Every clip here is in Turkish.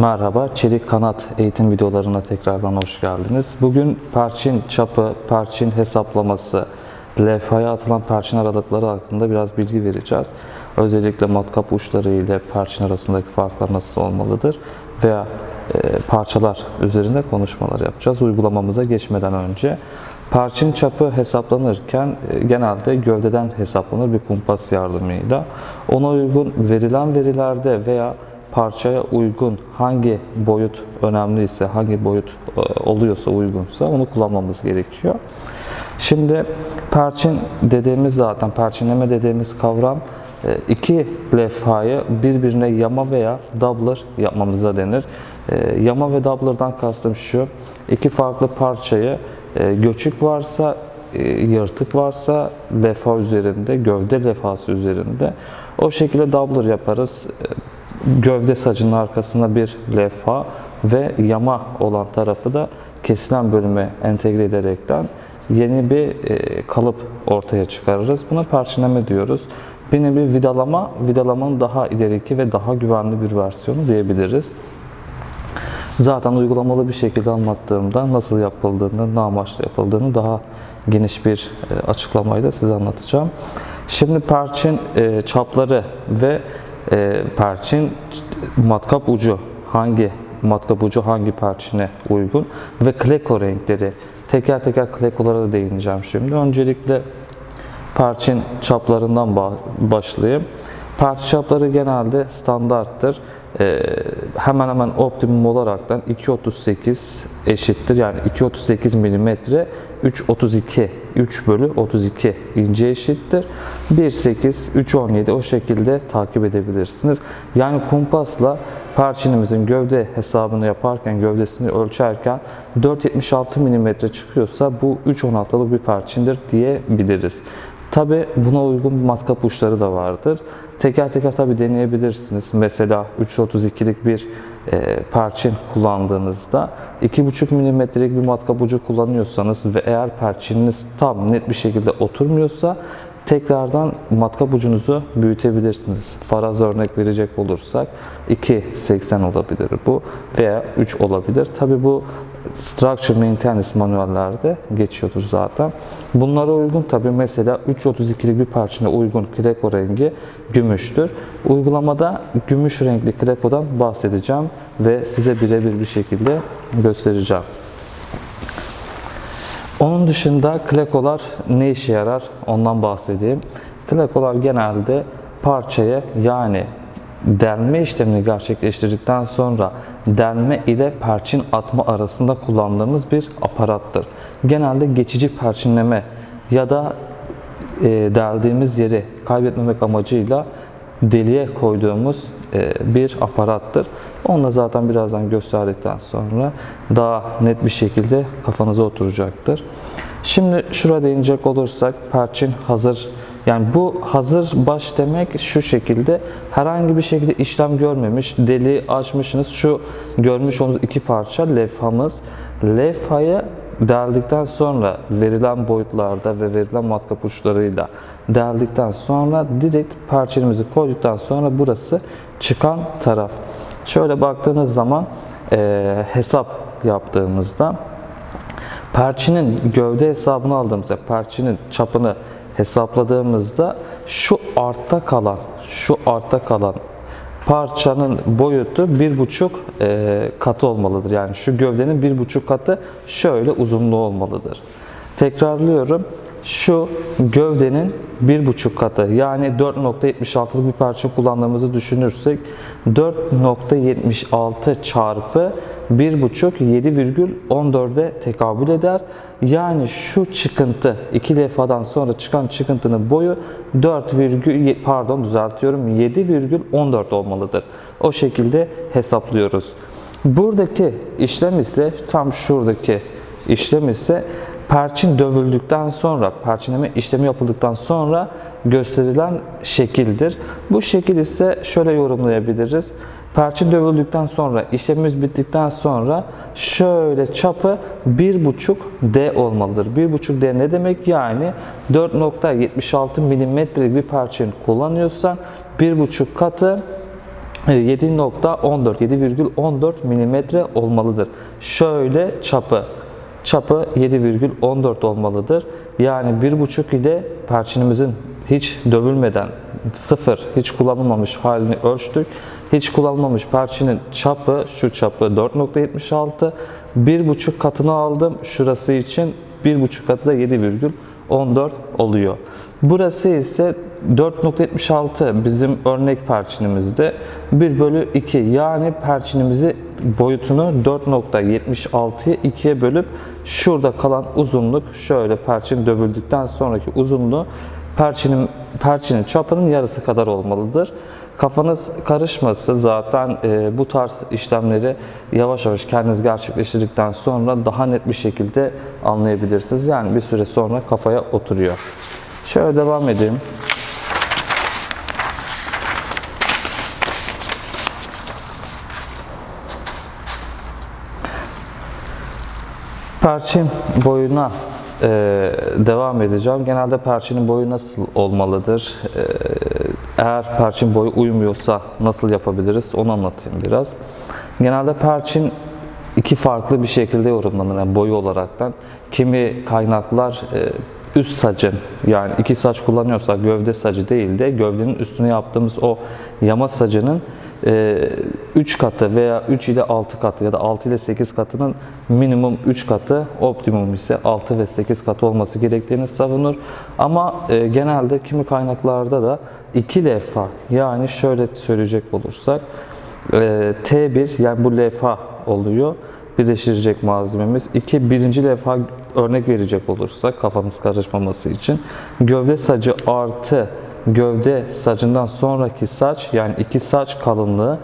Merhaba, Çelik Kanat eğitim videolarına tekrardan hoş geldiniz. Bugün perçin çapı, perçin hesaplaması, levhaya atılan perçin aralıkları hakkında biraz bilgi vereceğiz. Özellikle matkap uçları ile perçin arasındaki farklar nasıl olmalıdır veya e, parçalar üzerinde konuşmalar yapacağız uygulamamıza geçmeden önce. Perçin çapı hesaplanırken e, genelde gövdeden hesaplanır bir kumpas yardımıyla. Ona uygun verilen verilerde veya parçaya uygun hangi boyut önemliyse, hangi boyut e, oluyorsa uygunsa onu kullanmamız gerekiyor. Şimdi perçin dediğimiz zaten perçinleme dediğimiz kavram e, iki levhayı birbirine yama veya doubler yapmamıza denir. E, Yama ve doubler'dan kastım şu. iki farklı parçayı göçük varsa yırtık varsa levha üzerinde, gövde levhası üzerinde o şekilde doubler yaparız. Gövde sacının arkasına bir levha ve yama olan tarafı da kesilen bölüme entegre ederekten yeni bir e, kalıp ortaya çıkarırız. Buna perçinleme diyoruz. Bir nevi vidalama, vidalamanın daha ileriki ve daha güvenli bir versiyonu diyebiliriz. Zaten uygulamalı bir şekilde anlattığımda nasıl yapıldığını, ne amaçla yapıldığını daha geniş bir e, açıklamayla size anlatacağım. Şimdi perçin e, çapları ve e, perçin matkap ucu hangi matkap ucu hangi perçine uygun ve kleko renkleri teker teker klekolara da değineceğim şimdi. Öncelikle perçin çaplarından ba- başlayayım. Perçin çapları genelde standarttır. Ee, hemen hemen optimum olaraktan 2.38 eşittir. Yani 2.38 milimetre 3.32 3 bölü 32 ince eşittir. 1.8 3.17 o şekilde takip edebilirsiniz. Yani kumpasla perçinimizin gövde hesabını yaparken gövdesini ölçerken 4.76 milimetre çıkıyorsa bu 3.16'lık bir perçindir diyebiliriz. Tabi buna uygun matkap uçları da vardır. Teker teker tabi deneyebilirsiniz. Mesela 332'lik bir e, perçin kullandığınızda 2,5 milimetrelik bir matkap ucu kullanıyorsanız ve eğer perçininiz tam net bir şekilde oturmuyorsa tekrardan matkap ucunuzu büyütebilirsiniz. Faraz örnek verecek olursak 2.80 olabilir bu veya 3 olabilir. Tabi bu Structure Maintenance manuellerde geçiyordur zaten. Bunlara uygun tabi mesela 3.32'lik bir parçana uygun kreko rengi gümüştür. Uygulamada gümüş renkli krekodan bahsedeceğim ve size birebir bir şekilde göstereceğim. Onun dışında klekolar ne işe yarar ondan bahsedeyim. Klekolar genelde parçaya yani delme işlemini gerçekleştirdikten sonra delme ile perçin atma arasında kullandığımız bir aparattır. Genelde geçici perçinleme ya da e, deldiğimiz yeri kaybetmemek amacıyla deliğe koyduğumuz e, bir aparattır. Onu da zaten birazdan gösterdikten sonra daha net bir şekilde kafanıza oturacaktır. Şimdi şurada inecek olursak perçin hazır yani bu hazır baş demek şu şekilde herhangi bir şekilde işlem görmemiş deliği açmışsınız şu görmüş olduğunuz iki parça levhamız levhayı deldikten sonra verilen boyutlarda ve verilen matkap uçlarıyla deldikten sonra direkt parçamızı koyduktan sonra burası çıkan taraf. Şöyle baktığınız zaman e, hesap yaptığımızda perçinin gövde hesabını aldığımızda perçinin çapını hesapladığımızda şu artta kalan şu artta kalan parçanın boyutu bir buçuk e, katı olmalıdır. Yani şu gövdenin bir buçuk katı şöyle uzunluğu olmalıdır. Tekrarlıyorum. Şu gövdenin bir buçuk katı yani 4.76'lık bir parça kullandığımızı düşünürsek 4.76 çarpı 1.5 7,14'e tekabül eder. Yani şu çıkıntı iki defadan sonra çıkan çıkıntının boyu 4, pardon düzeltiyorum 7,14 olmalıdır. O şekilde hesaplıyoruz. Buradaki işlem ise tam şuradaki işlem ise perçin dövüldükten sonra, perçinleme işlemi yapıldıktan sonra gösterilen şekildir. Bu şekil ise şöyle yorumlayabiliriz. Perçin dövüldükten sonra, işlemimiz bittikten sonra şöyle çapı 1,5 D olmalıdır. 1,5 D ne demek? Yani 4.76 milimetrelik bir perçin kullanıyorsan 1,5 katı e, 7.14 7,14 milimetre olmalıdır. Şöyle çapı çapı 7,14 olmalıdır. Yani 1,5 ile perçinimizin hiç dövülmeden sıfır hiç kullanılmamış halini ölçtük. Hiç kullanılmamış perçinin çapı şu çapı 4.76 1,5 katını aldım. Şurası için 1,5 katı da 7,14 oluyor. Burası ise 4.76 bizim örnek perçinimizde 1 bölü 2 yani perçinimizi boyutunu 4.76'ya 2'ye bölüp şurada kalan uzunluk şöyle perçin dövüldükten sonraki uzunluğu perçinin, perçinin çapının yarısı kadar olmalıdır. Kafanız karışmasın zaten e, bu tarz işlemleri yavaş yavaş kendiniz gerçekleştirdikten sonra daha net bir şekilde anlayabilirsiniz. Yani bir süre sonra kafaya oturuyor. Şöyle devam edeyim. Perçin boyuna e, devam edeceğim. Genelde perçinin boyu nasıl olmalıdır? E, eğer perçin boyu uymuyorsa nasıl yapabiliriz? Onu anlatayım biraz. Genelde perçin iki farklı bir şekilde yorumlanır yani boyu olaraktan. Kimi kaynaklar e, üst sacın yani iki saç kullanıyorsak gövde sacı değil de gövdenin üstüne yaptığımız o yama sacının 3 katı veya 3 ile 6 katı ya da 6 ile 8 katının minimum 3 katı, optimum ise 6 ve 8 katı olması gerektiğini savunur. Ama e, genelde kimi kaynaklarda da 2 levha yani şöyle söyleyecek olursak e, T1 yani bu levha oluyor birleştirecek malzememiz. 2 birinci levha örnek verecek olursak kafanız karışmaması için gövde sacı artı gövde sacından sonraki saç yani iki saç kalınlığı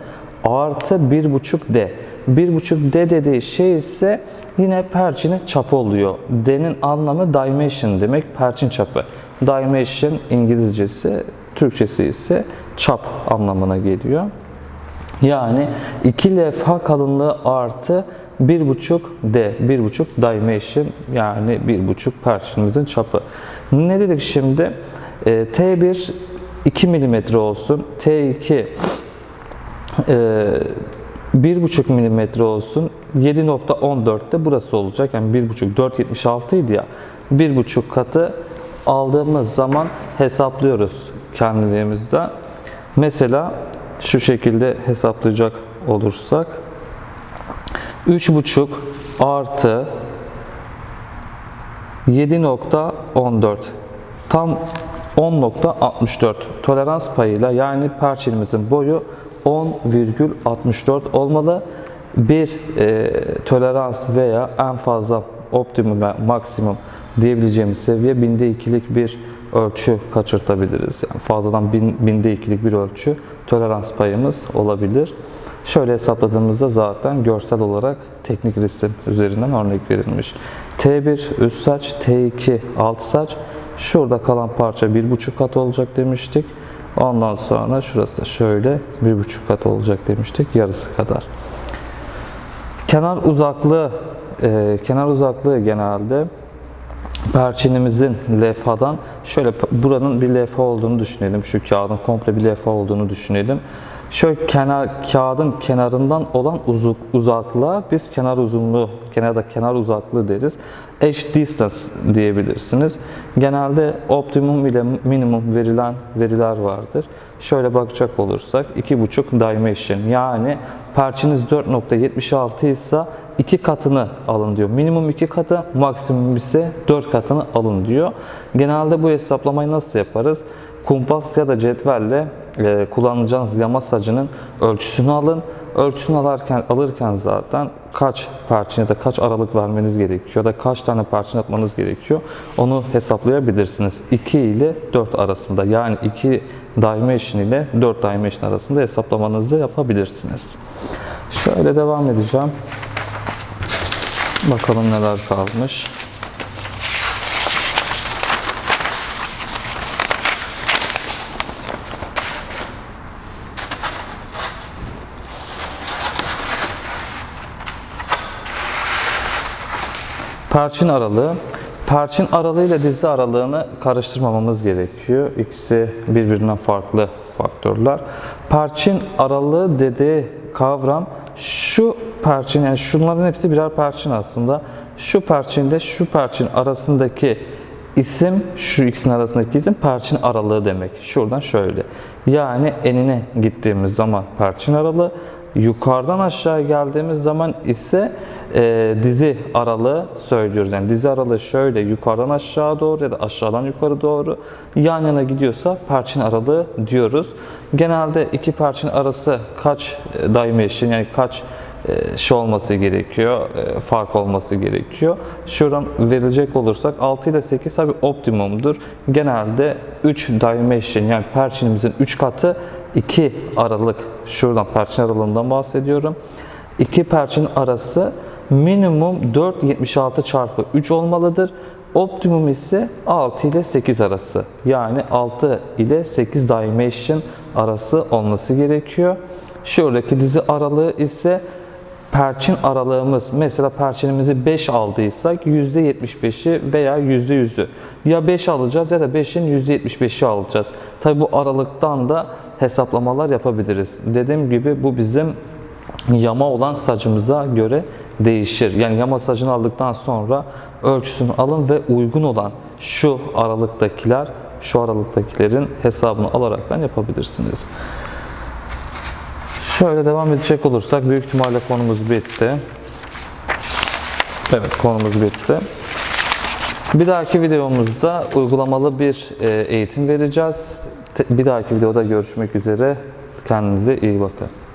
artı 1,5 D. 1,5 D dediği şey ise yine perçinin çapı oluyor. D'nin anlamı dimension demek perçin çapı. Dimension İngilizcesi, Türkçesi ise çap anlamına geliyor. Yani 2 levha kalınlığı artı 1,5 D, 1,5 dimension yani 1,5 perçinimizin çapı. Ne dedik şimdi? E, T1 2 mm olsun. T2 e, 1,5 mm olsun. 7.14'te burası olacak. Yani 1,5 4.76 idi ya. 1,5 katı aldığımız zaman hesaplıyoruz kendiliğimizden. Mesela şu şekilde hesaplayacak olursak 3,5 artı 7.14 tam 10.64 tolerans payıyla yani perçinimizin boyu 10,64 olmalı. Bir e, tolerans veya en fazla optimum ve maksimum diyebileceğimiz seviye binde ikilik bir ölçü kaçırtabiliriz. Yani fazladan bin, binde ikilik bir ölçü tolerans payımız olabilir. Şöyle hesapladığımızda zaten görsel olarak teknik resim üzerinden örnek verilmiş. T1 üst saç, T2 alt saç, Şurada kalan parça bir buçuk kat olacak demiştik. Ondan sonra şurası da şöyle bir buçuk kat olacak demiştik. Yarısı kadar. Kenar uzaklığı e, kenar uzaklığı genelde perçinimizin levhadan şöyle buranın bir levha olduğunu düşünelim. Şu kağıdın komple bir levha olduğunu düşünelim. Şöyle kenar kağıdın kenarından olan uzak, uzaklığa biz kenar uzunluğu, kenarda kenar uzaklığı deriz. Edge distance diyebilirsiniz. Genelde optimum ile minimum verilen veriler vardır. Şöyle bakacak olursak 2.5 dimension yani perçiniz 4.76 ise 2 katını alın diyor. Minimum 2 katı, maksimum ise 4 katını alın diyor. Genelde bu hesaplamayı nasıl yaparız? Kumpas ya da cetvelle e, kullanacağınız yama sacının ölçüsünü alın. Ölçüsünü alırken, alırken zaten kaç parça ya da kaç aralık vermeniz gerekiyor ya da kaç tane parça atmanız gerekiyor onu hesaplayabilirsiniz. 2 ile 4 arasında yani 2 dimension ile 4 dimension arasında hesaplamanızı yapabilirsiniz. Şöyle devam edeceğim. Bakalım neler kalmış. Perçin aralığı. Perçin aralığı ile dizi aralığını karıştırmamamız gerekiyor. İkisi birbirinden farklı faktörler. Perçin aralığı dediği kavram şu perçin yani şunların hepsi birer perçin aslında. Şu perçinde şu perçin arasındaki isim şu ikisinin arasındaki isim perçin aralığı demek. Şuradan şöyle. Yani enine gittiğimiz zaman perçin aralığı, yukarıdan aşağı geldiğimiz zaman ise e, dizi aralığı söylüyoruz. Yani dizi aralığı şöyle yukarıdan aşağı doğru ya da aşağıdan yukarı doğru yan yana gidiyorsa perçin aralığı diyoruz. Genelde iki perçin arası kaç e, daimi eşin yani kaç e, şey olması gerekiyor, e, fark olması gerekiyor. Şuradan verilecek olursak 6 ile 8 tabi optimumdur. Genelde 3 daimi eşin yani perçinimizin 3 katı 2 aralık, şuradan perçin aralığından bahsediyorum. 2 perçin arası minimum 4.76 çarpı 3 olmalıdır. Optimum ise 6 ile 8 arası. Yani 6 ile 8 daimi eşin arası olması gerekiyor. Şuradaki dizi aralığı ise perçin aralığımız mesela perçinimizi 5 aldıysak %75'i veya %100'ü ya 5 alacağız ya da 5'in %75'i alacağız. Tabi bu aralıktan da hesaplamalar yapabiliriz. Dediğim gibi bu bizim yama olan sacımıza göre değişir. Yani yama sacını aldıktan sonra ölçüsünü alın ve uygun olan şu aralıktakiler şu aralıktakilerin hesabını alaraktan yapabilirsiniz. Şöyle devam edecek olursak büyük ihtimalle konumuz bitti. Evet konumuz bitti. Bir dahaki videomuzda uygulamalı bir e, eğitim vereceğiz. Bir dahaki videoda görüşmek üzere. Kendinize iyi bakın.